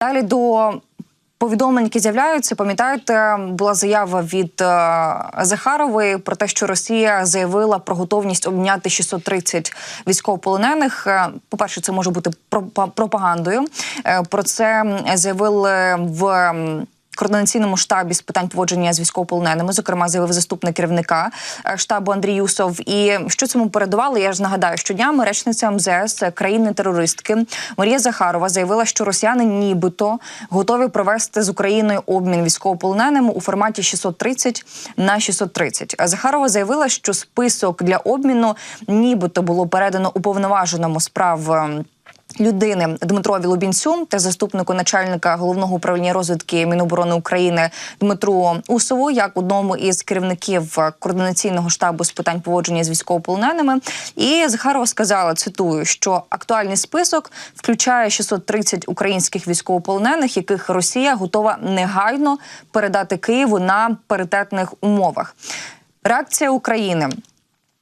Далі до повідомлень, які з'являються, пам'ятаєте, була заява від е, Захарової про те, що Росія заявила про готовність обміняти 630 військовополонених. Е, По-перше, це може бути пропа- пропагандою. Е, Про це заявили в. Координаційному штабі з питань поводження з військовополоненими, зокрема, заявив заступник керівника е, штабу Андрій Юсов. І що цьому передувало? Я ж нагадаю, що днями речниця МЗС країни-терористки Марія Захарова заявила, що росіяни нібито готові провести з Україною обмін військовополоненими у форматі 630 на 630. А Захарова заявила, що список для обміну нібито було передано уповноваженому справ. Людини Дмитрові Лубінцю та заступнику начальника головного управління розвідки Міноборони України Дмитру Усову, як одному із керівників координаційного штабу з питань поводження з військовополоненими. І Захарова сказала: цитую, що актуальний список включає 630 українських військовополонених, яких Росія готова негайно передати Києву на паритетних умовах. Реакція України.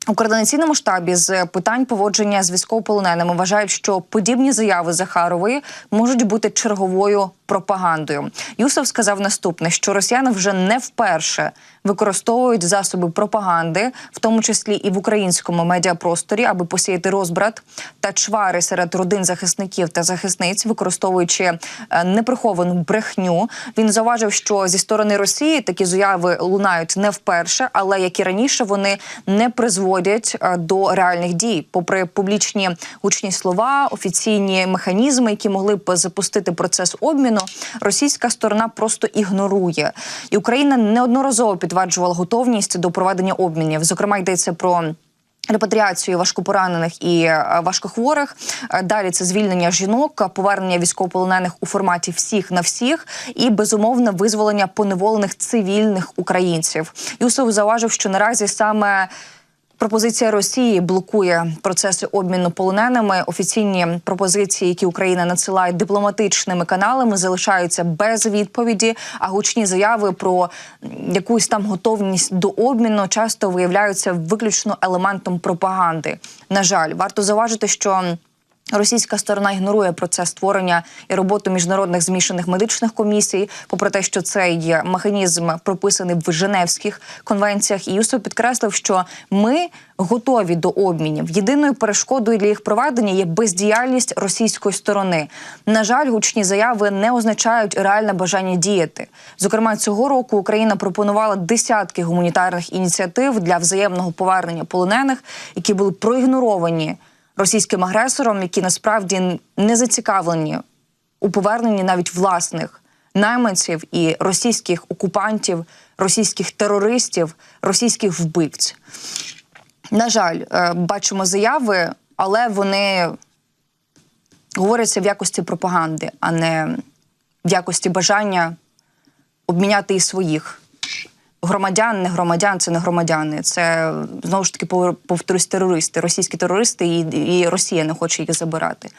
У координаційному штабі з питань поводження з військовополоненими вважають, що подібні заяви Захарової можуть бути черговою пропагандою. Юсов сказав наступне: що росіяни вже не вперше використовують засоби пропаганди, в тому числі і в українському медіапросторі, аби посіяти розбрат та чвари серед родин захисників та захисниць, використовуючи е, неприховану брехню. Він зауважив, що зі сторони Росії такі заяви лунають не вперше, але як і раніше, вони не призводять е, до реальних дій, попри публічні гучні слова, офіційні механізми, які могли б запустити процес обміну. Російська сторона просто ігнорує, і Україна неодноразово підтверджувала готовність до проведення обмінів. Зокрема, йдеться про. Репатріацію важкопоранених і е, важкохворих. Е, Далі це звільнення жінок, повернення військовополонених у форматі всіх на всіх і безумовне визволення поневолених цивільних українців. Юсов зауважив, що наразі саме Пропозиція Росії блокує процеси обміну полоненими. Офіційні пропозиції, які Україна надсилає дипломатичними каналами, залишаються без відповіді. А гучні заяви про якусь там готовність до обміну часто виявляються виключно елементом пропаганди. На жаль, варто зауважити, що. Російська сторона ігнорує процес створення і роботу міжнародних змішаних медичних комісій, попри те, що цей механізм прописаний в Женевських конвенціях. І Юсов підкреслив, що ми готові до обмінів. Єдиною перешкодою для їх проведення є бездіяльність російської сторони. На жаль, гучні заяви не означають реальне бажання діяти. Зокрема, цього року Україна пропонувала десятки гуманітарних ініціатив для взаємного повернення полонених, які були проігноровані російським агресором, які насправді не зацікавлені у поверненні навіть власних найманців і російських окупантів, російських терористів, російських вбивць. На жаль, е, бачимо заяви, але вони говоряться в якості пропаганди, а не в якості бажання обміняти і своїх. Громадян, не громадян, це не громадяни. Це знову ж таки повторюсь, терористи, російські терористи, і, і Росія не хоче їх забирати.